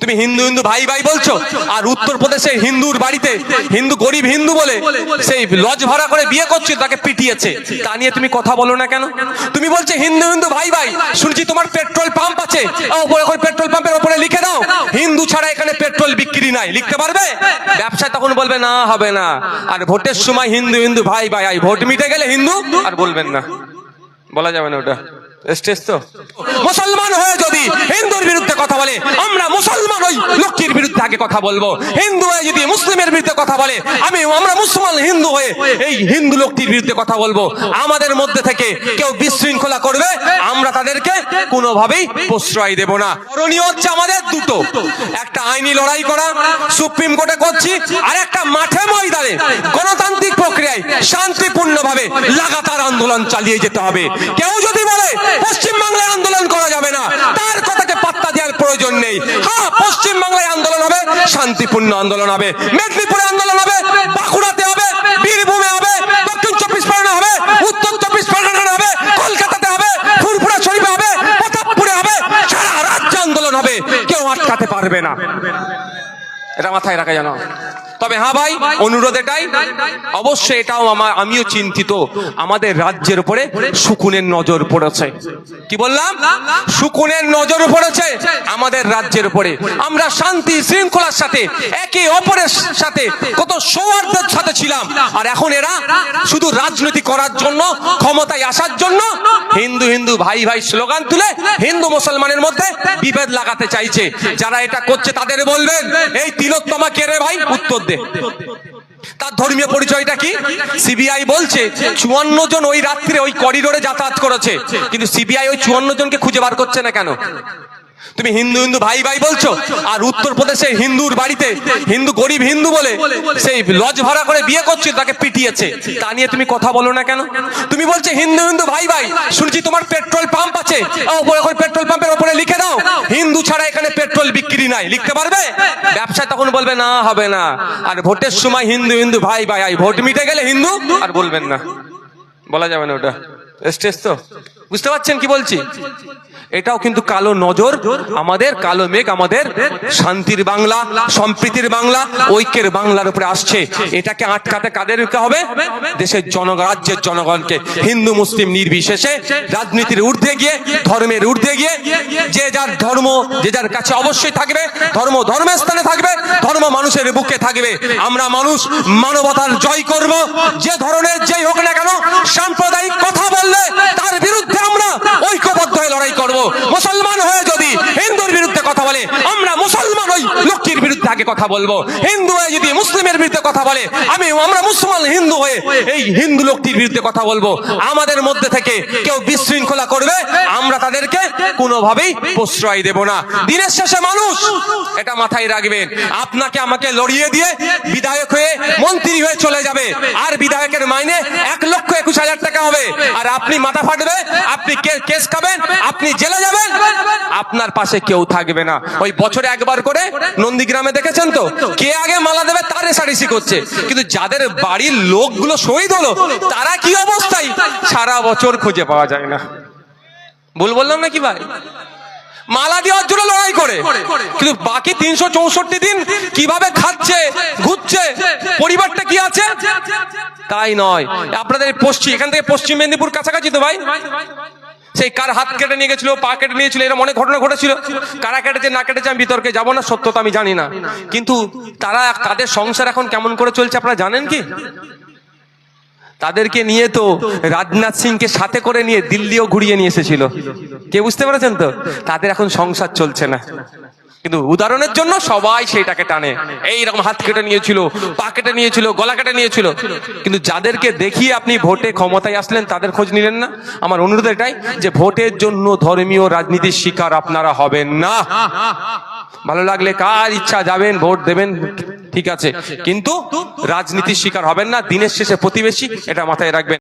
তুমি হিন্দু হিন্দু ভাই ভাই বলছো? আর উত্তরপ্রদেশে হিন্দুর বাড়িতে হিন্দু গরিব হিন্দু বলে সেই লজ ভাড়া করে বিয়ে করছে, তাকে পিটিয়েছে। তা নিয়ে তুমি কথা বলো না কেন? তুমি বলছো হিন্দু হিন্দু ভাই ভাই, শুনছি তোমার পেট্রোল পাম্প আছে। ওপরে পেট্রোল পাম্পের উপরে লিখে দাও, হিন্দু ছাড়া এখানে পেট্রোল বিক্রি নাই। লিখতে পারবে? ব্যবসায় তখন বলবে, না, হবে না। আর ভোটের সময় হিন্দু হিন্দু ভাই ভাই ভোট মিটে গেলে হিন্দু আর বলবেন না। বলা যাবে না ওটা। স্টেজ তো? মুসলমান হয়ে যদি হিন্দুর বিরুদ্ধে কথা বলে, আমরা মুসলমান ওই লক্ষ্মীর বিরুদ্ধে আগে কথা বলব। হিন্দু হয়ে যদি মুসলিমের বিরুদ্ধে কথা বলে আমি আমরা মুসলমান হিন্দু হয়ে এই হিন্দু লোকটির বিরুদ্ধে কথা বলব। আমাদের মধ্যে থেকে কেউ বিশৃঙ্খলা করবে, আমরা তাদেরকে কোনোভাবেই প্রশ্রয় দেব না। করণীয় হচ্ছে আমাদের দুটো। একটা আইনি লড়াই করা, সুপ্রিম কোর্টে করছি, আর একটা মাঠে ময়দানে গণতান্ত্রিক প্রক্রিয়ায় শান্তিপূর্ণভাবে লাগাতার আন্দোলন চালিয়ে যেতে হবে। কেউ যদি বলে পশ্চিম বাংলায় আন্দোলন করা যাবে না নেই। হ্যাঁ পশ্চিম বাংলায় আন্দোলন হবে, শান্তিপূর্ণ আন্দোলন হবে, মেদিনীপুরে আন্দোলন হবে, বাঁকুড়াতে হবে, বীরভূমে হবে, দক্ষিণ চব্বিশ পরগনা হবে, উত্তর চব্বিশ পরগনা হবে, কলকাতাতে হবে ফুরফুরা শরীফে হবে, প্রতাপপুরে হবে, সারা রাজ্য আন্দোলন হবে। কেউ আটকাতে পারবে না। এটা মাথায় রাখা জানো তবে হ্যাঁ ভাই, অনুরোধ এটাই। অবশ্যই এটাও আমার, আমিও চিন্তিত। আমাদের রাজ্যের উপরে শুকুনের নজর পড়েছে। কি বললাম? শুকুনের নজর পড়েছে আমাদের রাজ্যের উপরে। আমরা শান্তি শৃঙ্খলার সাথে, একে অপরের সাথে কত সৌহার্দ্যের সাথে ছিলাম। আর এখন এরা শুধু রাজনীতি করার জন্য, ক্ষমতায় আসার জন্য হিন্দু হিন্দু ভাই ভাই স্লোগান তুলে হিন্দু মুসলমানের মধ্যে বিভেদ লাগাতে চাইছে। যারা এটা করছে তাদের বলবেন, এই তিলোত্তমা কে রে ভাই? উত্তর দে তার ধর্মীয় পরিচয়টা কি? সিবিআই বলছে, চুয়ান্ন জন ওই রাত্রে ওই করিডোরে যাতায়াত করেছে। কিন্তু সিবিআই ওই চুয়ান্ন জনকে খুঁজে বার করছে না কেন? তুমি হিন্দু হিন্দু ভাই ভাই বলছো, আর উত্তরপ্রদেশে হিন্দুর বাড়িতে হিন্দু গরিব হিন্দু বলে সেই লজ ভাড়া করে বিয়ে করছে, তাকে পিটিয়েছে। তা নিয়ে তুমি কথা বলো না কেন? তুমি বলছো হিন্দু হিন্দু ভাই ভাই, শুনছি তোমার পেট্রোল পাম্প আছে আহ, ওপরে ওই পেট্রোল পাম্পের উপরে লিখে দাও হিন্দু ছাড়া এখানে পেট্রোল বিক্রি নাই, লিখতে পারবে? ব্যবসায় তখন বলবে, না, হবে না। আর ভোটের সময় হিন্দু হিন্দু, ভাই ভাই ভোট মিটে গেলে হিন্দু আর বলবেন না। বলা যাবে না ওটা। স্টেজ তো? বুঝতে পারছেন কি বলছি? এটাও কিন্তু কালো নজর, আমাদের কালো মেঘ, আমাদের শান্তির বাংলা, সম্প্রীতির বাংলা, ঐক্যের বাংলার উপরে আসছে। এটাকে আটকাতে কাদেরকে হবে? দেশের জন রাজ্যের জনগণকে। হিন্দু, মুসলিম নির্বিশেষে রাজনীতির ঊর্ধ্বে গিয়ে, ধর্মের ঊর্ধ্বে গিয়ে, যে যার ধর্ম, যে যার কাছে অবশ্যই থাকবে, ধর্ম ধর্মের স্থানে থাকবে, ধর্ম মানুষের বুকে থাকবে। আমরা মানুষ মানবতার জয় করব, যে ধরনের যেই হোক না কেন, সাম্প্রদায়িক কথা বললে তার বিরুদ্ধে আমরা ঐক্যবদ্ধ হয়ে লড়াই করব মুসলমান হয়ে যদি হিন্দুর বিরুদ্ধে কথা বলে আমরা মুসলমান ওই লক্ষ্মীর বিরুদ্ধে কথা বলব। হিন্দু হয়ে যদি মুসলিমের বিরুদ্ধে কথা বলে, আমি, আমরা মুসলমান হিন্দু হয়ে এই হিন্দু লোকটির বিরুদ্ধে কথা বলব। আমাদের মধ্যে থেকে কেউ বিশৃঙ্খলা করবে তাদেরকে কোনোভাবেই প্রশ্রয় দেব না। দিনের শেষে মানুষ এটা মাথায় রাখবেন। আপনাকে আমাকে লড়িয়ে দিয়ে বিধায়ক হয়ে, মন্ত্রী হয়ে চলে যাবে। আর বিধায়কের মাইনে এক লক্ষ একুশ হাজার টাকা হবে। আর আপনি মাথা ফাটবে, আপনি কেস খাবেন, আপনি জেলে যাবেন, আপনার পাশে কেউ থাকবে না। ওই বছরে একবার করে নন্দীগ্রামে দেখেছেন তো? কে আগে মালা দেবে, তার রেসারেসি করছে। কিন্তু যাদের বাড়ির লোকগুলো শহীদ হলো, তারা কি অবস্থায় সারা বছর খুঁজে পাওয়া যায় না? ভুল বললাম নাকি ভাই? মালা দেওয়ার জন্য লড়াই করে। কিন্তু বাকি তিনশো চৌষট্টি দিন কীভাবে খাচ্ছে, ঘুরছে, পরিবারটা কি আছে? তাই নয়। আপনাদের পশ্চিম এখান থেকে পশ্চিম মেদিনীপুর কাছাকাছি তো ভাই? সেই কার হাত কেটে নিয়ে গেছিল, পা কেটে নিয়েছিল, এরকম অনেক ঘটনা ঘটেছিল। কারা কেটেছে, না কেটেছে আমি বিতর্কে যাব না, সত্য তো আমি জানি না। কিন্তু তারা, তাদের সংসার এখন কেমন করে চলছে, আপনারা জানেন কি? তাদেরকে নিয়ে তো রাজনাথ সিংকে সাথে করে নিয়ে দিল্লিও ঘুরিয়ে নিয়ে এসেছিল। কে বুঝতে পেরেছেন তো? তাদের এখন সংসার চলছে না। কিন্তু উদাহরণের জন্য সবাই সেইটাকে টানে। এইরকম হাত কেটে নিয়েছিল, পা কেটে নিয়েছিল, গলা কেটে নিয়েছিল। কিন্তু যাদেরকে দেখিয়ে আপনি ভোটে ক্ষমতায় আসলেন, তাদের খোঁজ নিলেন না? আমার অনুরোধ এটাই যে ভোটের জন্য ধর্মীয় রাজনীতির শিকার আপনারা হবেন না। ভালো লাগলে কার ইচ্ছা যাবেন, ভোট দেবেন? ঠিক আছে। কিন্তু রাজনীতির শিকার হবেন না দিনের শেষে প্রতিবেশী এটা মাথায় রাখবেন।